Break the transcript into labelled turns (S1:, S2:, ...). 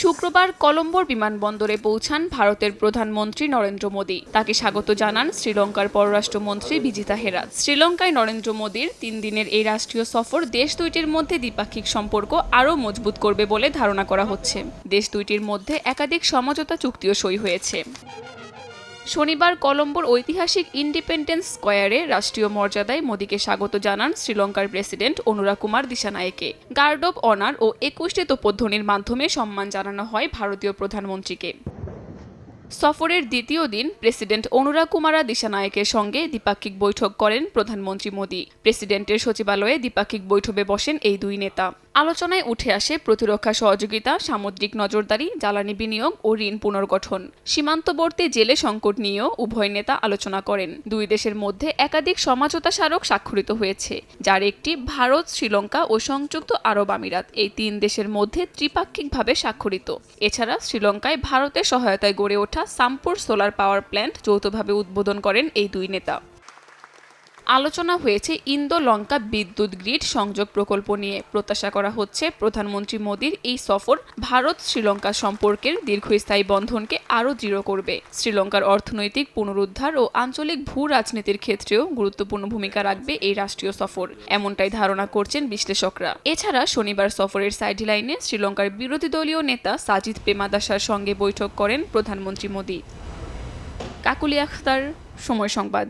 S1: শুক্রবার কলম্বোর বিমানবন্দরে পৌঁছান ভারতের প্রধানমন্ত্রী নরেন্দ্র মোদী। তাকে স্বাগত জানান শ্রীলঙ্কার পররাষ্ট্রমন্ত্রী বিজিতা হেরাত। শ্রীলঙ্কায় নরেন্দ্র মোদীর তিন দিনের এই রাষ্ট্রীয় সফর দেশ দুইটির মধ্যে দ্বিপাক্ষিক সম্পর্ক আরও মজবুত করবে বলে ধারণা করা হচ্ছে। দেশ দুইটির মধ্যে একাধিক সমঝোতা চুক্তিও সই হয়েছে। শনিবার কলম্বোর ঐতিহাসিক ইন্ডিপেন্ডেন্স স্কোয়ারে রাষ্ট্রীয় মর্যাদায় মোদীকে স্বাগত জানান শ্রীলঙ্কার president Anura Kumara Dissanayake. Guard of honour ও একুশটি তোপধ্বনির মাধ্যমে সম্মান জানানো হয় ভারতীয় প্রধানমন্ত্রীকে। সফরের দ্বিতীয় দিন প্রেসিডেন্ট অনুরা কুমারা দিশানায়েকের সঙ্গে দ্বিপাক্ষিক বৈঠক করেন প্রধানমন্ত্রী মোদী। প্রেসিডেন্টের সচিবালয়ে দ্বিপাক্ষিক বৈঠকে বসেন এই দুই নেতা। আলোচনায় উঠে আসে প্রতিরক্ষা সহযোগিতা, সামুদ্রিক নজরদারি, জ্বালানি বিনিয়োগ ও ঋণ পুনর্গঠন। সীমান্তবর্তী জেলে সংকট নিয়েও উভয় নেতা আলোচনা করেন। দুই দেশের মধ্যে একাধিক সমঝোতা স্মারক স্বাক্ষরিত হয়েছে, যার একটি ভারত, শ্রীলঙ্কা ও সংযুক্ত আরব আমিরাত। এই তিন দেশের মধ্যে ত্রিপাক্ষিকভাবে স্বাক্ষরিত। এছাড়া শ্রীলঙ্কায় ভারতের সহায়তায় গড়ে ওঠা সামপুর সোলার পাওয়ার প্ল্যান্ট যৌথভাবে উদ্বোধন করেন এই দুই নেতা। আলোচনা হয়েছে ইন্দো লঙ্কা বিদ্যুৎ গ্রিড সংযোগ প্রকল্প নিয়ে। প্রত্যাশা করা হচ্ছে প্রধানমন্ত্রী মোদীর এই সফর ভারত শ্রীলঙ্কা সম্পর্কের দীর্ঘস্থায়ী বন্ধনকে আরও দৃঢ় করবে। শ্রীলঙ্কার অর্থনৈতিক পুনরুদ্ধার ও আঞ্চলিক ভূ রাজনীতির ক্ষেত্রেও গুরুত্বপূর্ণ ভূমিকা রাখবে এই রাষ্ট্রীয় সফর, এমনটাই ধারণা করছেন বিশ্লেষকরা। এছাড়া শনিবার সফরের সাইডলাইনে শ্রীলঙ্কার বিরোধী দলীয় নেতা সাজিদ পেমাদাসার সঙ্গে বৈঠক করেন প্রধানমন্ত্রী মোদী। কাকুলি আখতার, সময় সংবাদ।